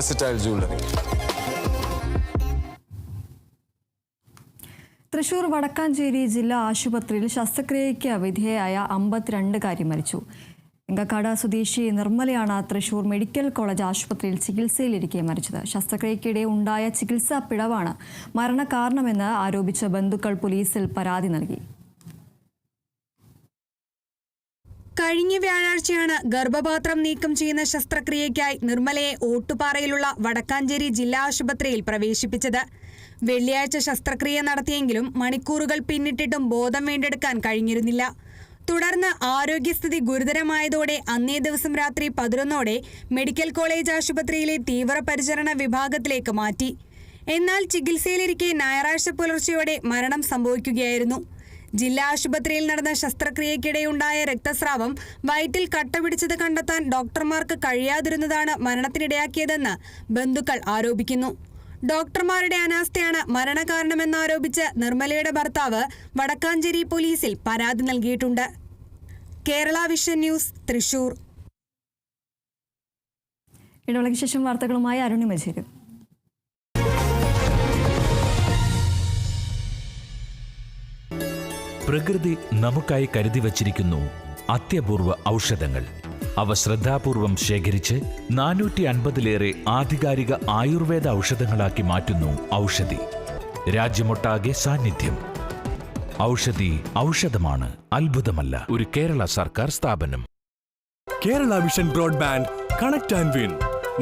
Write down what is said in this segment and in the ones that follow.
versatile jewelry. Thrissur Vadakkanchery ജില്ലാ ആശുപത്രിയിൽ ശസ്ത്രക്രിയയ്ക്ക് വിധേയയായ അമ്പത്തിരണ്ടുകാരി മരിച്ചു. ഇങ്കക്കാട് സ്വദേശി നിർമ്മലയാണ് തൃശൂർ മെഡിക്കൽ കോളേജ് ആശുപത്രിയിൽ ചികിത്സയിലിരിക്കെ മരിച്ചത്. ശസ്ത്രക്രിയയ്ക്കിടെ ഉണ്ടായ ചികിത്സാ പിഴവാണ് മരണകാരണമെന്ന് ആരോപിച്ച ബന്ധുക്കൾ പോലീസിൽ പരാതി നൽകി. കഴിഞ്ഞ വ്യാഴാഴ്ചയാണ് ഗർഭപാത്രം നീക്കം ചെയ്യുന്ന ശസ്ത്രക്രിയയ്ക്കായി നിർമ്മലയെ ഓട്ടുപാറയിലുള്ള വടക്കാഞ്ചേരി ജില്ലാ ആശുപത്രിയിൽ പ്രവേശിപ്പിച്ചത്. വെള്ളിയാഴ്ച ശസ്ത്രക്രിയ നടത്തിയെങ്കിലും മണിക്കൂറുകൾ പിന്നിട്ടിട്ടും ബോധം വീണ്ടെടുക്കാൻ കഴിഞ്ഞിരുന്നില്ല. തുടർന്ന് ആരോഗ്യസ്ഥിതി ഗുരുതരമായതോടെ അന്നേ ദിവസം രാത്രി പതിനൊന്നോടെ മെഡിക്കൽ കോളേജ് ആശുപത്രിയിലെ തീവ്രപരിചരണ വിഭാഗത്തിലേക്ക് മാറ്റി. എന്നാൽ ചികിത്സയിലിരിക്കെ ഞായറാഴ്ച പുലർച്ചെയോടെ മരണം സംഭവിക്കുകയായിരുന്നു. ജില്ലാ ആശുപത്രിയിൽ നടന്ന ശസ്ത്രക്രിയയ്ക്കിടെയുണ്ടായ രക്തസ്രാവം വയറ്റിൽ കട്ട പിടിച്ചത് കണ്ടെത്താൻ ഡോക്ടർമാർക്ക് കഴിയാതിരുന്നതാണ് മരണത്തിനിടയാക്കിയതെന്ന് ബന്ധുക്കൾ ആരോപിക്കുന്നു. ഡോക്ടർമാരുടെ അനാസ്ഥയാണ് മരണകാരണമെന്നാരോപിച്ച് നിർമ്മലയുടെ ഭർത്താവ് വടക്കാഞ്ചേരി പോലീസിൽ പരാതി നൽകിയിട്ടുണ്ട്. Kerala vision news Thrissur. ഇടവേളയ്ക്ക് ശേഷം വാർത്തകളുമായി അരുണിമ ചേരും പ്രകൃതി നമുക്കായി കരുതി വച്ചിരിക്കുന്നു അത്യപൂർവ ഔഷധങ്ങൾ. അവ ശ്രദ്ധാപൂർവം ശേഖരിച്ച് നാനൂറ്റി അൻപതിലേറെ ആധികാരിക ആയുർവേദ ഔഷധങ്ങളാക്കി മാറ്റുന്നു ഔഷധി. രാജ്യമൊട്ടാകെ സാന്നിധ്യം. ഔഷധി ഔഷധമാണ് അത്ഭുതമല്ല. ഒരു കേരള സർക്കാർ സ്ഥാപനം. Kerala vision broadband connect and win.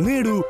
നേടൂ